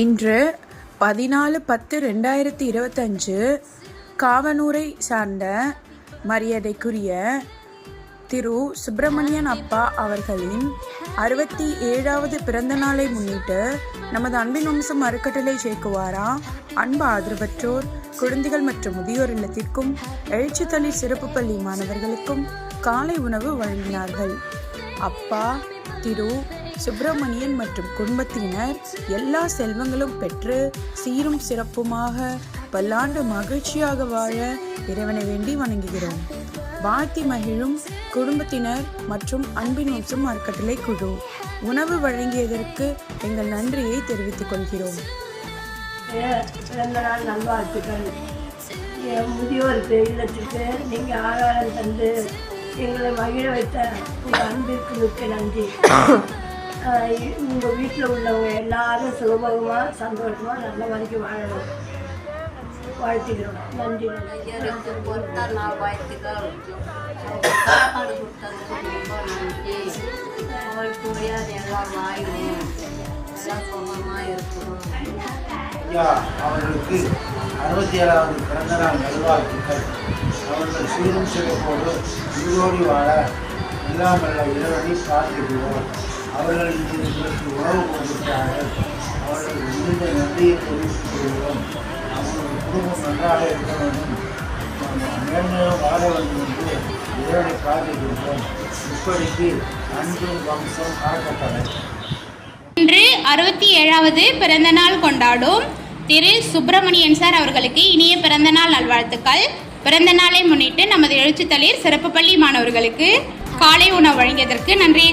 இன்று பதினாலு பத்து ரெண்டாயிரத்தி இருபத்தஞ்சு காவனூரை சார்ந்த மரியாதைக்குரிய திரு சுப்பிரமணியன் அப்பா அவர்களின் அறுபத்தி ஏழாவது பிறந்த நாளை முன்னிட்டு நமது அன்பின் வம்சம் அறக்கட்டளை சேர்க்குவாரா? அன்பு ஆதரவற்றோர் குழந்தைகள் மற்றும் முதியோர் இல்லத்திற்கும் எழுச்சித்தளி சிறப்பு பள்ளி மாணவர்களுக்கும் காலை உணவு வழங்கினார்கள். அப்பா திரு சுப்பிரமணியன் மற்றும் குடும்பத்தினர் எல்லா செல்வங்களும் பெற்று சீரும் சிறப்புமாக பல்லாண்டு மகிழ்ச்சியாக வாழ இறைவனை வேண்டி வணங்குகிறோம். வாழ்த்தி மகிழும் குடும்பத்தினர் மற்றும் அன்பின் வம்சம் அறக்கட்டளை குழு. உணவு வழங்கியதற்கு எங்கள் நன்றியை தெரிவித்துக் கொள்கிறோம். பிறந்த நாள் நல்வாழ்த்துக்கள். என் முதியோருக்கு இல்லத்திற்கு நீங்கள் ஆதாரம் தந்து எங்களை மகிழ வைத்த உங்கள் அன்பிற்கு மிக்க நன்றி. உங்கள் வீட்டில் உள்ளவங்க எல்லாரும் சுகபோகமாக சந்தோஷமாக நல்ல வரைக்கும் வாழணும். வாழ்த்துக்கிறோம். நன்றி நன்றி. ஐயருக்கு பொறுத்த நாள் சாப்பாடு கொடுத்ததுக்கு ரொம்ப நன்றி அவள் புரியாது எல்லாம் வாயிலும் எல்லாம் சுகமாக இருக்கணும் ஐயா அவர்களுக்கு அறுபத்தி ஏழாவது பிறந்தநாள் நல்வாழ்த்துக்கள். அவர்கள் சீரும் சிறப்போடு உயிரோடி வாழ இல்லாமல் இறைவனை பிரார்த்திக்கிறோம் அவர்களுக்கு எங்களுக்கு உணவு கொடுக்கிறார்கள் அவர்கள் மிகுந்த நன்றியை தெரிவித்துக் கொள்கிறோம். அவர்கள் குடும்பம் நன்றாக இருக்க வேண்டும். மேலும் வாழ வேண்டும் என்று இறைவனை பிரார்த்திக்கின்றோம். இப்படிக்கு அன்பு வம்சம் அறக்கட்டளை இன்று அறுபத்தி ஏழாவது பிறந்தநாள் கொண்டாடும் திரு சுப்பிரமணியன் சார் அவர்களுக்கு இனிய பிறந்தநாள் நல்வாழ்த்துக்கள். பிறந்த நாளை முன்னிட்டு நமது எழுச்சித்தளிர் சிறப்பு பள்ளி மாணவர்களுக்கு காலை உணவு வழங்கியதற்கு நன்றி.